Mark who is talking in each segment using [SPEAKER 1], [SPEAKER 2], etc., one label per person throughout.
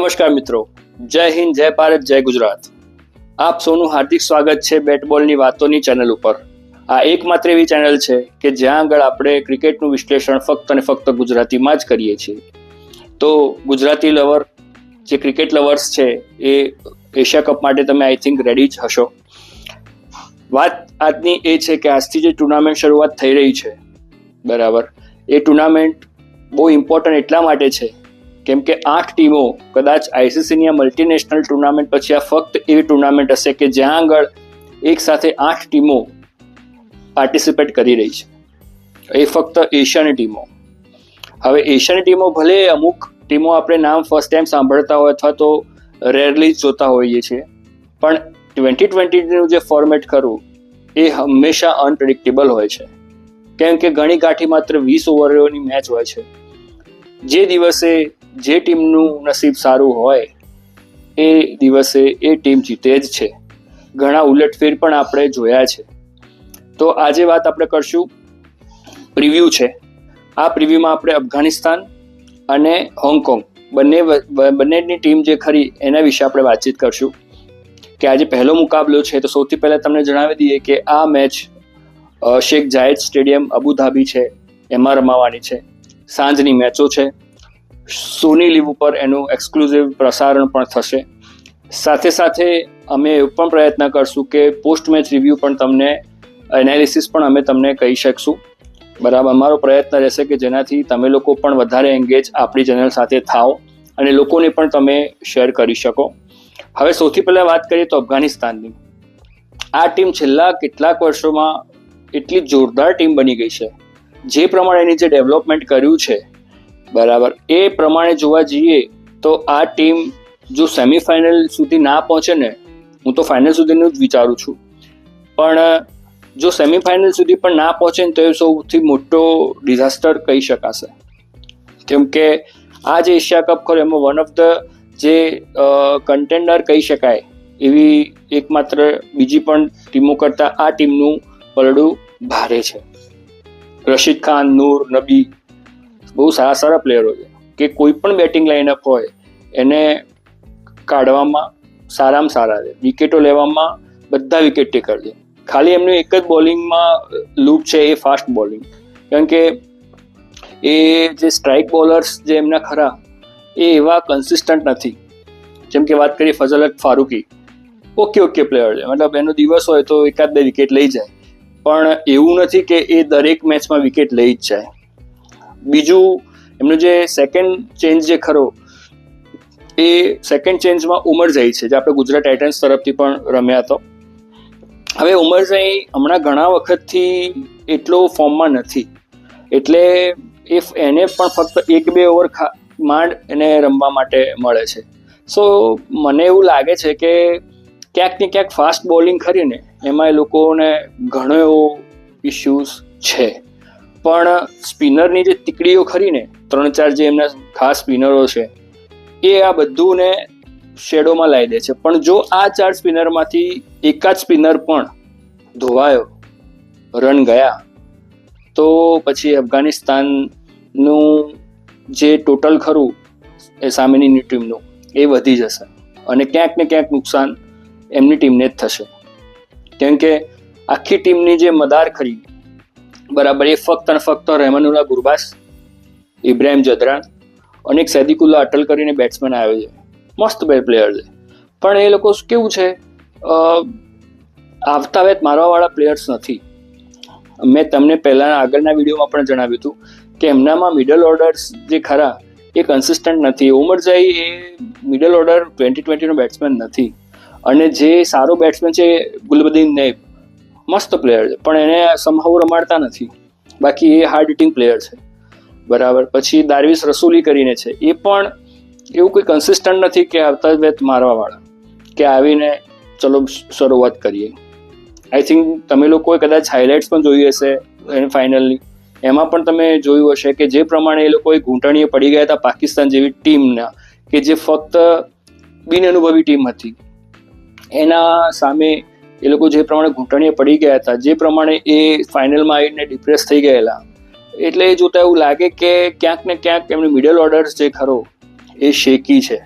[SPEAKER 1] નમસ્કાર મિત્રો. જય હિન્દ, જય ભારત, જય ગુજરાત. આપ સૌનું હાર્દિક સ્વાગત છે બેટબોલની વાતોની ચેનલ ઉપર. આ એકમાત્ર એવી ચેનલ છે કે જ્યાં આગળ આપણે ક્રિકેટનું વિશ્લેષણ ફક્ત અને ફક્ત ગુજરાતીમાં જ કરીએ છીએ. તો ગુજરાતી લવર, જે ક્રિકેટ લવર્સ છે, એ એશિયા કપ માટે તમે આઈ થિંક રેડી જ હશો. વાત આજની એ છે કે આજથી જે ટુર્નામેન્ટ શરૂઆત થઈ રહી છે, બરાબર, એ ટુર્નામેન્ટ બહુ ઇમ્પોર્ટન્ટ એટલા માટે છે કેમ કે આઠ ટીમો, કદાચ આઈસીસીની આ મલ્ટીનેશનલ ટુર્નામેન્ટ પછી આ ફક્ત એવી ટુર્નામેન્ટ હશે કે જ્યાં આગળ એક સાથે આઠ ટીમો પાર્ટિસિપેટ કરી રહી છે. એ ફક્ત એશિયાની ટીમો. હવે એશિયાની ટીમો ભલે અમુક ટીમો આપણે નામ ફર્સ્ટ ટાઈમ સાંભળતા હોય અથવા તો રેરલી જોતા હોઈએ છીએ, પણ ટ્વેન્ટી ટ્વેન્ટીનું જે ફોર્મેટ ખરું, એ હંમેશા અનપ્રિડિક્ટેબલ હોય છે. કેમ કે ઘણી ગાંઠી માત્ર વીસ ઓવરોની મેચ હોય છે. જે દિવસે જે ટીમનું નસીબ સારું હોય, એ દિવસે એ ટીમ જીતે જ છે. ઘણા ઉલટફેર પણ આપણે જોયા છે. તો આજે વાત આપણે કરશું પ્રિવ્યૂ છે. આ પ્રિવ્યૂમાં આપણે અફઘાનિસ્તાન અને હોંગકોંગ, બંને બંનેની ટીમ જે ખરી એના વિશે આપણે વાતચીત કરશું. કે આજે પહેલો મુકાબલો છે, તો સૌથી પહેલાં તમને જણાવી દઈએ કે આ match Sheikh Zayed stadium Abu Dhabi છે, એમાં રમાવાની છે. સાંજની મેચો છે. સોની લીવ ઉપર એનું એક્સક્લુઝિવ પ્રસારણ પણ થશે. સાથે સાથે અમે એવું પણ પ્રયત્ન કરશું કે પોસ્ટ મેચ રિવ્યૂ પણ તમને એનાલિસિસ પણ અમે તમને કહી શકશું. બરાબર, અમારો પ્રયત્ન રહેશે કે જેનાથી તમે લોકો પણ વધારે એન્ગેજ આપણી ચેનલ સાથે થાઓ અને લોકોને પણ તમે શેર કરી શકો. હવે સૌથી પહેલાં વાત કરીએ તો અફઘાનિસ્તાનની. આ ટીમ છેલ્લા કેટલાક વર્ષોમાં એટલી જોરદાર ટીમ બની ગઈ છે. જે પ્રમાણે એની જે ડેવલપમેન્ટ કર્યું છે બરાબર. એ પ્રમાણે જોવા જઈએ તો આ ટીમ જો સેમિફાઇનલ સુધી ના પહોંચે ને, હું તો ફાઇનલ સુધીનું જ વિચારું છું. પણ, જો સેમિફાઇનલ સુધી પણ ના પહોંચે ને તો એ સૌથી મોટો ડિઝાસ્ટર કહી શકાશે. કેમ કે આ જે એશિયા કપ ખરો એમાં વન ઓફ ધ જે કન્ટેન્ડર કહી શકાય, એવી એકમાત્ર બીજી પણ ટીમો કરતાં આ ટીમનું પલડું ભારે છે. રશીદ ખાન, નૂર, નબી બહુ સારા સારા પ્લેયરો છે. કે કોઈ પણ બેટિંગ લાઇનઅપ હોય, એને કાઢવામાં સારામાં સારા છે વિકેટો લેવામાં બધા વિકેટ ટેકર છે. ખાલી એમનું એક જ બોલિંગમાં લૂપ છે, એ ફાસ્ટ બોલિંગ કારણ કે એ જે સ્ટ્રાઇક બોલર્સ જે એમના ખરા, એ એવા કન્સિસ્ટન્ટ નથી. જેમ કે વાત કરીએ Fazalhaq Farooqi. Okay okay player છે. મતલબ એનો દિવસ હોય તો એકાદ બે વિકેટ લઈ જાય. પણ એવું નથી કે એ દરેક મેચમાં વિકેટ લઈ જ જાય. બીજું એમનું જે સેકન્ડ ચેન્જ જે ખરો, એ સેકન્ડ ચેન્જમાં ઉમરજઈ છે, જે આપણે ગુજરાત ટાઇટન્સ તરફથી પણ રમ્યા હતો હવે ઉમરજઈ હમણાં ઘણા વખતથી એટલો ફોર્મમાં નથી. એટલે એ એને પણ ફક્ત એક બે ઓવર માંડ એને રમવા માટે મળે છે. સો મને એવું લાગે છે કે ક્યાંક ને ક્યાંક ફાસ્ટ બોલિંગ કરીને એમાં એ લોકોને ઘણો એવો ઇશ્યુઝ છે. પણ સ્પિનરની જે તીકડીઓ ખરી ને, ત્રણ ચાર જે એમના ખાસ સ્પિનરો છે, એ આ બધુંને શેડોમાં લાવી દે છે. પણ જો આ ચાર સ્પિનરમાંથી એકાદ સ્પિનર પણ ધોવાયો, રન ગયા, તો પછી અફઘાનિસ્તાનનું જે ટોટલ ખરું એ સામેની ટીમનું, એ વધી જશે. અને ક્યાંક ને ક્યાંક નુકસાન એમની ટીમને જ થશે. કેમ કે આખી ટીમની જે મદાર ખરી બરાબર, એ ફક્ત અને ફક્ત રહેમાનુલ્લા ગુરબાસ, ઇબ્રાહિમ જદરાન અને એક સૈદિકુલ્લા અટલ કરીને બેટ્સમેન આવ્યો છે. મસ્ત બે પ્લેયર છે. પણ એ લોકો કેવું છે? આવતા વેત મારવાવાળા પ્લેયર્સ નથી. મેં તમને પહેલાંના આગળના વિડીયોમાં પણ જણાવ્યું હતું કે એમનામાં મિડલ ઓર્ડર્સ જે ખરા એ કન્સિસ્ટન્ટ નથી. ઉમરજાઈ એ મિડલ ઓર્ડર ટ્વેન્ટી ટ્વેન્ટીનો બેટ્સમેન નથી. અને જે સારો બેટ્સમેન છે ગુલબદીન નેબ મસ્ત પ્લેયર છે, પણ એને સમહાવ રમાડતા નથી. બાકી એ હાર્ડ હિટિંગ પ્લેયર છે. બરાબર. પછી દારવીસ રસૂલી કરીને છે, એ પણ એવું કોઈ કન્સિસ્ટન્ટ નથી કે આવતા વેત મારવાવાળા, કે આવીને ચલો શરૂઆત કરીએ. આઈ થિંક તમે લોકોએ કદાચ હાઇલાઇટ્સ પણ જોઈ હશે એની ફાઇનલની એમાં પણ તમે જોયું હશે કે જે પ્રમાણે એ લોકોએ ઘૂંટણીએ પડી ગયા હતા પાકિસ્તાન જેવી ટીમના, કે જે ફક્ત બિનઅનુભવી ટીમ હતી. એના સામે એ લોકો જે પ્રમાણે ઘૂંટણીએ પડી ગયા હતા, જે પ્રમાણે એ ફાઇનલમાં આવીને ડિપ્રેસ થઈ ગયેલા. એટલે એ જોતા એવું લાગે કે ક્યાંક ને ક્યાંક એમની મિડલ ઓર્ડર્સ જે ખરો, એ શેકી છે.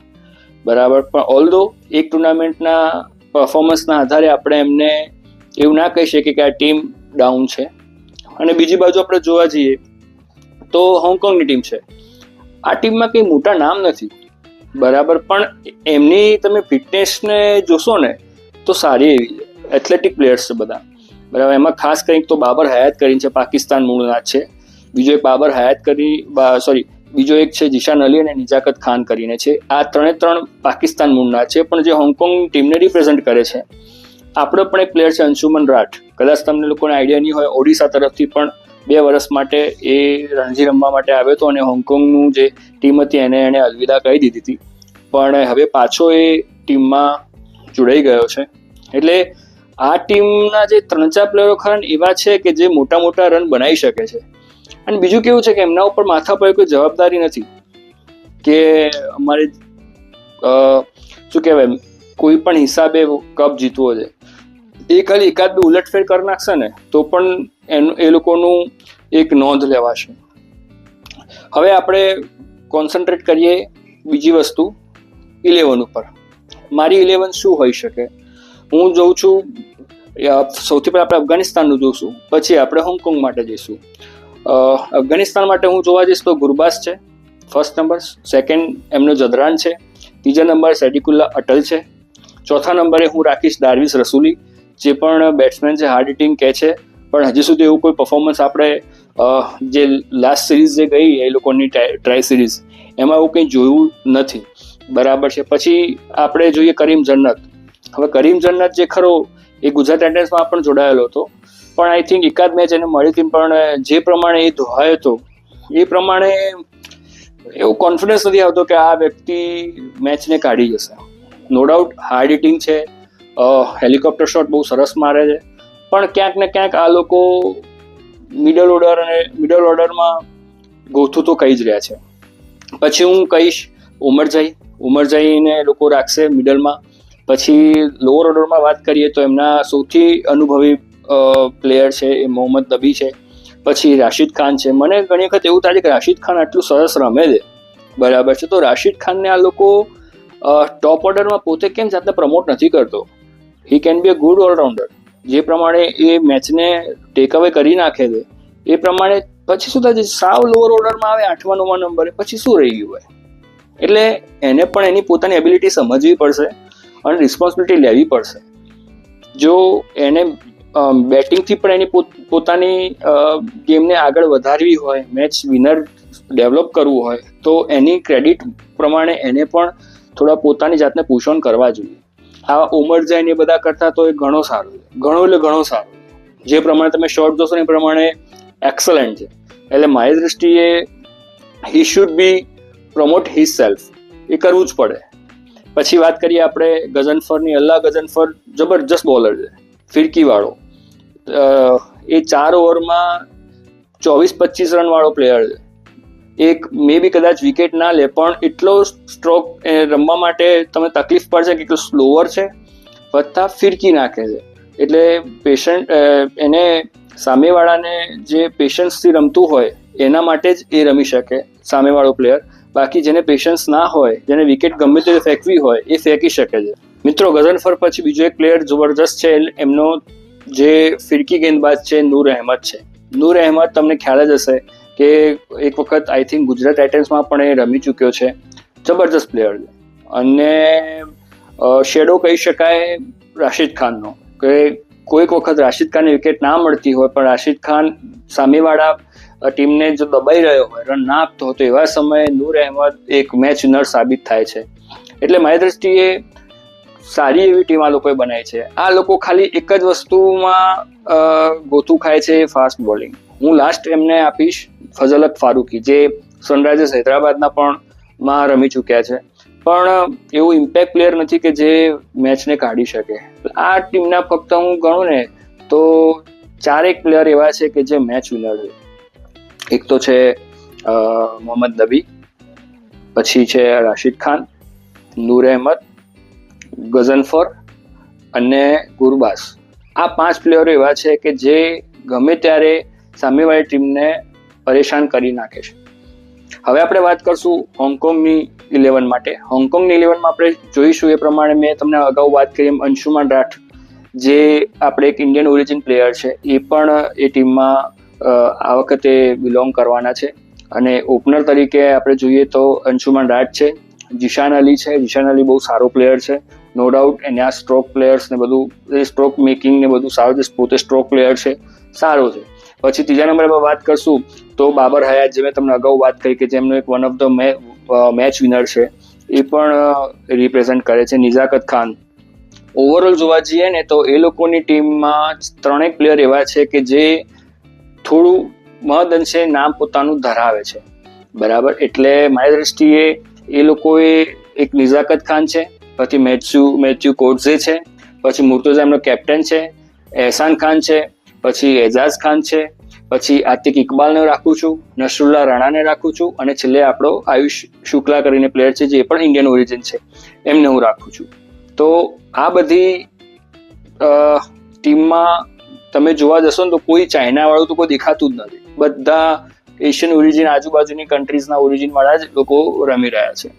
[SPEAKER 1] બરાબર? પણ ઓલદો એક ટુર્નામેન્ટના પરફોર્મન્સના આધારે આપણે એમને એવું ના કહી શકીએ કે આ ટીમ ડાઉન છે. અને બીજી બાજુ આપણે જોવા જઈએ, તો હોંગકોંગની ટીમ છે. આ ટીમમાં કંઈ મોટા નામ નથી. બરાબર? પણ એમની તમે ફિટનેસને જોશો ને, તો સારી એવી એથ્લેટિક પ્લેયર્સ છે બધા. બરાબર, એમાં ખાસ કરીને તો બાબર હયાત કરીને છે, પાકિસ્તાન મૂળના છે. બીજો એક બાબર હયાત કરી સોરી બીજો એક છે જીશાન અલી અને નિજાકત ખાન કરીને છે. આ ત્રણે ત્રણ પાકિસ્તાન મૂળના છે, પણ જે હોંગકોંગ ટીમને રિપ્રેઝેન્ટ કરે છે. આપણો પણ એક પ્લેયર છે, અંશુમન રાઠ. કદાચ તમને લોકોને આઈડિયા નહીં હોય, ઓડિશા તરફથી પણ બે વર્ષ માટે એ રણજી રમવા માટે આવ્યો હતો અને હોંગકોંગનું જે ટીમ હતી એને એણે અલવિદા કહી દીધી હતી. પણ હવે પાછો એ ટીમમાં જોડાઈ ગયો છે. એટલે આ ટીમના જે ત્રણ ચાર પ્લેયરો ખરા એવા છે કે જે મોટા મોટા રન બનાવી શકે છે. અને બીજું કેવું છે કે એમના ઉપર માથા પર કોઈ જવાબદારી નથી કે અમારે શું કહેવાય, કોઈ પણ હિસાબે કપ જીતવો છે. એ ખાલી એકાદ બે ઉલટફેર કરી નાખશે ને, તો પણ એનું, એ લોકોનું એક નોંધ લેવાશે. હવે આપણે કોન્સન્ટ્રેટ કરીએ બીજી વસ્તુ ઇલેવન ઉપર. મારી ઇલેવન શું હોઈ શકે? હું જોઉં છું સૌથી પહેલાં આપણે અફઘાનિસ્તાનનું જોઈશું પછી આપણે હોંગકોંગ માટે જઈશું. અફઘાનિસ્તાન માટે હું જોવા જઈશ તો ગુરબાસ છે, ફર્સ્ટ નંબર. સેકન્ડ એમનો જદરાન છે. ત્રીજા નંબર સેડિકુલ્લા અટલ છે. ચોથા નંબરે હું રાખીશ દારવીસ રસુલી, જે પણ બેટ્સમેન છે, હાર્ડ હિટિંગ કે છે, પણ હજી સુધી એવું કોઈ પરફોર્મન્સ આપણે જે લાસ્ટ સિરીઝ જે ગઈ, એ લોકોની ટ્રાય સિરીઝ એમાં એવું કંઈ જોયું નથી. બરાબર છે. પછી આપણે જોઈએ કરીમ જન્નત. હવે કરીમ જન્નત જે ખરો, એ ગુજરાત ટાઇટન્સમાં પણ જોડાયેલો હતો. પણ આઈ થિંક એકાદ મેચ એને મળી હતી, પણ જે પ્રમાણે એ ધોવાયો હતો, એ પ્રમાણે એવો કોન્ફિડન્સ નથી આવતો કે આ વ્યક્તિ મેચને કાઢી જશે. નો ડાઉટ હાર્ડ હિટિંગ છે હેલિકોપ્ટર શોટ બહુ સરસ મારે છે. પણ ક્યાંક ને ક્યાંક આ લોકો મિડલ ઓર્ડર અને મિડલ ઓર્ડરમાં ગોથું તો કહી જ રહ્યા છે. પછી હું કહીશ ઉમરજાઈ ઉમરજાઈને લોકો રાખશે મિડલમાં પછી લોઅર ઓર્ડરમાં વાત કરીએ તો એમના સૌથી અનુભવી પ્લેયર છે એ મોહમ્મદ નબી છે. પછી રાશિદ ખાન છે. મને ઘણી વખત એવું થાય છે કે રાશિદ ખાન આટલું સરસ રમે છે. બરાબર છે. તો રાશિદ ખાનને આ લોકો ટોપ ઓર્ડરમાં પોતે કેમ જાતને પ્રમોટ નથી કરતો? He can be a good allrounder જે પ્રમાણે એ મેચને ટેક અવે કરી નાખે છે. એ પ્રમાણે પછી શું થાય છે? સાવ લોઅર ઓર્ડરમાં આવે આઠમા નવમા નંબરે, પછી શું રહી ગયું હોય? એટલે એને પણ એની પોતાની એબિલિટી સમજવી પડશે. અને રિસ્પોન્સિબિલિટી લેવી પડશે. જો એને બેટિંગથી પણ એની પોતાની ગેમને આગળ વધારવી હોય મેચ વિનર ડેવલપ કરવું હોય, તો એની ક્રેડિટ પ્રમાણે એને પણ થોડા પોતાની જાતને પુશ ઓન કરવા જોઈએ. આ ઉમર જાય એ બધા કરતા તો એ ઘણો સારો છે. ઘણો એટલે ઘણો સારો જે પ્રમાણે તમે શોર્ટ જોશો ને એ પ્રમાણે એક્સલન્ટ છે. એટલે મારી દ્રષ્ટિએ he should be promote his self એ કરવું જ પડે. પછી વાત કરીએ આપણે ગઝનફરની અલ્લાહ ગઝનફર જબરજસ્ત બોલર છે, ફિરકીવાળો. એ ચાર ઓવરમાં ચોવીસ પચીસ રન વાળો પ્લેયર છે. એક મે બી કદાચ વિકેટ ના લે, પણ એટલો સ્ટ્રોક રમવા માટે તમે તકલીફ પડશે કે એટલો સ્લોવર છે, વત્તા ફિરકી નાખે છે. એટલે પેશન્ટ એને સામેવાળાને જે પેશન્સથી રમતું હોય, એના માટે જ એ રમી શકે સામેવાળો પ્લેયર બાકી જેને પેશન્સ ના હોય, જેને વિકેટ ગમે તે ફેંકવી હોય, એ ફેંકી શકે છે. મિત્રો ગઝનફર પછી બીજો એક પ્લેયર જબરજસ્ત છે, એમનો જે ફિરકી ગેંદબાજ છે, નૂર અહેમદ છે. નૂર અહેમદ તમને ખ્યાલ જ હશે કે એક વખત આઈ થિંક ગુજરાત ટાઇટન્સમાં પણ એ રમી ચૂક્યો છે. જબરદસ્ત પ્લેયર છે. અને શેડો કહી શકાય રાશિદ ખાનનો, કે કોઈક વખત રાશિદ ખાનને વિકેટ ના મળતી હોય, પણ રાશિદ ખાન સામેવાળા ટીમને જો દબાઈ રહ્યો હોય, રન ના આપતો હોય, તો એવા સમયે નૂર અહેમદ એક મેચ વિનર સાબિત થાય છે. એટલે મારી દ્રષ્ટિએ સારી એવી ટીમ આ લોકોએ બનાવી છે. આ લોકો ખાલી એક જ વસ્તુમાં ગોથું ખાય છે ફાસ્ટ બોલિંગ હું લાસ્ટ એમને આપીશ ફઝલત ફારૂકી, જે સનરાઇઝર્સ હૈદરાબાદના પણ માં રમી ચૂક્યા છે. પણ એવું ઇમ્પેક્ટ પ્લેયર નથી કે જે મેચને કાઢી શકે. આ ટીમના ફક્ત હું ગણું ને, તો ચારેક પ્લેયર એવા છે કે જે મેચ વિનર છે એક તો છે મોહમ્મદ નબી, પછી છે રાશિદ ખાન, નૂર અહેમદ ગઝનફર અને ગુરબાસ. આ પાંચ પ્લેયરો એવા છે કે જે ગમે ત્યારે સામેવાળી ટીમને પરેશાન કરી નાખે છે. હવે આપણે વાત કરશું હોંગકોંગની ઇલેવન માટે. હોંગકોંગની ઇલેવનમાં આપણે જોઈશું એ પ્રમાણે મેં તમને અગાઉ વાત કરી એમ અંશુમાન રાઠ, જે આપણે એક ઇન્ડિયન ઓરિજિન પ્લેયર છે, એ પણ એ ટીમમાં આ વખતે બિલોંગ કરવાના છે. અને ઓપનર તરીકે આપણે જોઈએ તો અંશુમાન રાજ છે, જીશાન અલી છે. જીશાન અલી બહુ સારો પ્લેયર છે. નો ડાઉટ એને આ સ્ટ્રોક પ્લેયર્સ ને બધું સ્ટ્રોક મેકિંગ ને બધું સારું છે. પોતે સ્ટ્રોક પ્લેયર છે. સારો છે. પછી ત્રીજા નંબરમાં વાત કરશું તો બાબર હયાત જે મેં તમને અગાઉ વાત કરી કે જેમનો એક one of the match winner છે. એ પણ રિપ્રેઝેન્ટ કરે છે નિઝાકત ખાન. ઓવરઓલ જોવા જઈએ ને તો એ લોકોની ટીમમાં ત્રણેક પ્લેયર એવા છે કે જે થોડું મહદઅંશે નામ પોતાનું ધરાવે છે. બરાબર? એટલે મારી દ્રષ્ટિએ એ લોકોએ એક નિઝાકત ખાન છે, પછી મેથ્યુ મેથ્યુ કોડઝે છે, પછી મુર્તુઝા એમનો કેપ્ટન છે, એહસાન ખાન છે, પછી એજાઝ ખાન છે, પછી આતિક ઇકબાલને રાખું છું નસરુલ્લા રાણાને રાખું છું, અને છેલ્લે આપણો આયુષ શુક્લા કરીને પ્લેયર છે, જે પણ ઇન્ડિયન ઓરિજિન છે, એમને હું રાખું છું. તો આ બધી ટીમમાં તમે જોવા જશો ને તો કોઈ ચાઇના વાળું તો કોઈ દેખાતું જ નથી. બધા એશિયન ઓરિજિન આજુબાજુની કન્ટ્રીઝના ઓરિજિન વાળા જ લોકો રમી રહ્યા છે.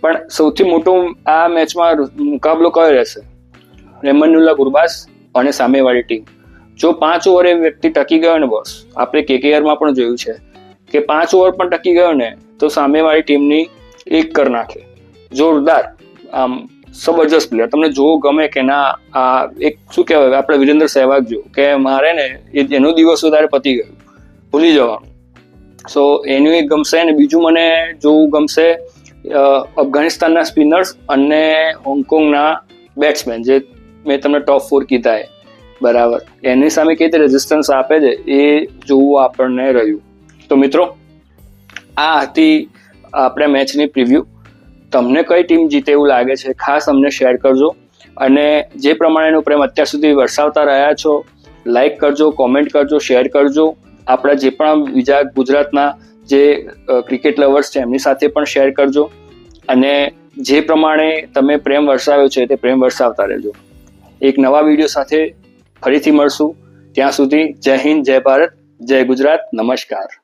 [SPEAKER 1] પણ સૌથી મોટો આ મેચમાં મુકાબલો કયો રહેશે? રેમનુલ્લા ગુરબાસ અને સામેવાળી ટીમ. જો પાંચ ઓવર વ્યક્તિ ટકી ગયો ને બોસ આપણે કેકેઆરમાં પણ જોયું છે કે પાંચ ઓવર પણ ટકી ગયો ને તો સામેવાળી ટીમની એક કર નાખે. જોરદાર. આમ જબરજસ્ત પ્લેયર. તમને જોવો ગમે કે ના, આ એક શું કહેવાય, આપણે વિરેન્દ્ર સહેવાગ જો, કે મારે ને એનો દિવસ વધારે પતી ગયો, ભૂલી જવાનું. સો એનું એક ગમશે અને બીજું મને જોવું ગમશે અફઘાનિસ્તાનના સ્પિનર્સ અને હોંગકોંગના બેટ્સમેન, જે મેં તમને ટોપ ફોર કીધા એ. બરાબર. એની સામે કઈ રીતે રેઝિસ્ટન્સ આપે છે, એ જોવું આપણને રહ્યું. તો મિત્રો, આ હતી આપણે મેચની પ્રિવ્યુ તમને કઈ ટીમ જીતે એવું લાગે છે, ખાસ અમને શેર કરજો. અને જે પ્રમાણેનો પ્રેમ અત્યાર સુધી વરસાવતા રહ્યા છો લાઈક કરજો કોમેન્ટ કરજો શેર કરજો. આપણા જે પણ બીજા ગુજરાતના જે ક્રિકેટ લવર્સ છે, એમની સાથે પણ શેર કરજો. અને જે પ્રમાણે તમે પ્રેમ વરસાવ્યો છે, તે પ્રેમ વરસાવતા રહેજો. એક નવા વીડિયો સાથે ફરીથી મળશું. ત્યાં સુધી જય હિન્દ, જય ભારત, જય ગુજરાત, નમસ્કાર.